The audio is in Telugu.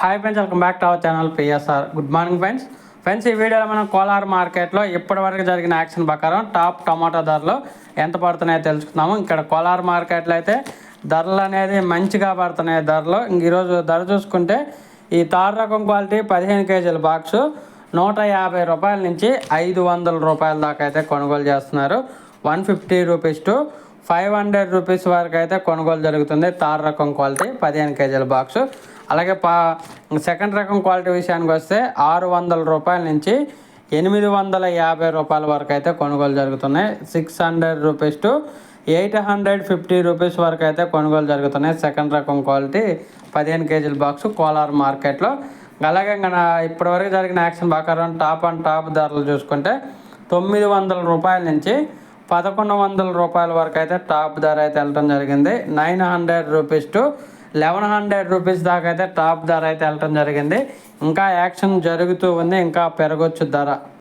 Hi friends welcome back to our channel PSR good morning friends friends ఈ వీడియోలో మనం కోలార్ మార్కెట్లో ఇప్పటివరకు జరిగిన యాక్షన్ ప్రకారం టాప్ టమాటా ధరలు ఎంత పడుతున్నాయో తెలుసుకుందాము. ఇక్కడ కోలార్ మార్కెట్లో అయితే ధరలు అనేది మంచిగా పడుతున్నాయి. ధరలు ఈరోజు ధర చూసుకుంటే ఈ తారు రకం క్వాలిటీ పదిహేను కేజీల బాక్సు నూట యాభై రూపాయల నుంచి ఐదు వందల రూపాయల దాకా అయితే కొనుగోలు చేస్తున్నారు. One fifty rupees to five hundred rupees వరకు అయితే కొనుగోలు జరుగుతుంది. తారు రకం క్వాలిటీ పదిహేను కేజీల బాక్సు అలాగే పా సెకండ్ రకం క్వాలిటీ విషయానికి వస్తే ఆరు వందల రూపాయల నుంచి ఎనిమిది వందల యాభై రూపాయల వరకు అయితే కొనుగోలు జరుగుతున్నాయి. Six hundred rupees to eight hundred fifty rupees వరకు అయితే కొనుగోలు జరుగుతున్నాయి. సెకండ్ రకం క్వాలిటీ పదిహేను కేజీల బాక్స్ కోలార్ మార్కెట్లో. అలాగే ఇంకా ఇప్పటివరకు జరిగిన యాక్షన్ ప్రకారం టాప్ అండ్ టాప్ ధరలు చూసుకుంటే తొమ్మిది వందల రూపాయల నుంచి పదకొండు వందల రూపాయల వరకు అయితే టాప్ ధర అయితే వెళ్ళటం జరిగింది. Nine hundred rupees to eleven hundred rupees దాకా అయితే టాప్ ధర అయితే వెళ్ళటం జరిగింది. ఇంకా యాక్షన్ జరుగుతూ ఉంది ఇంకా పెరగొచ్చు ధర.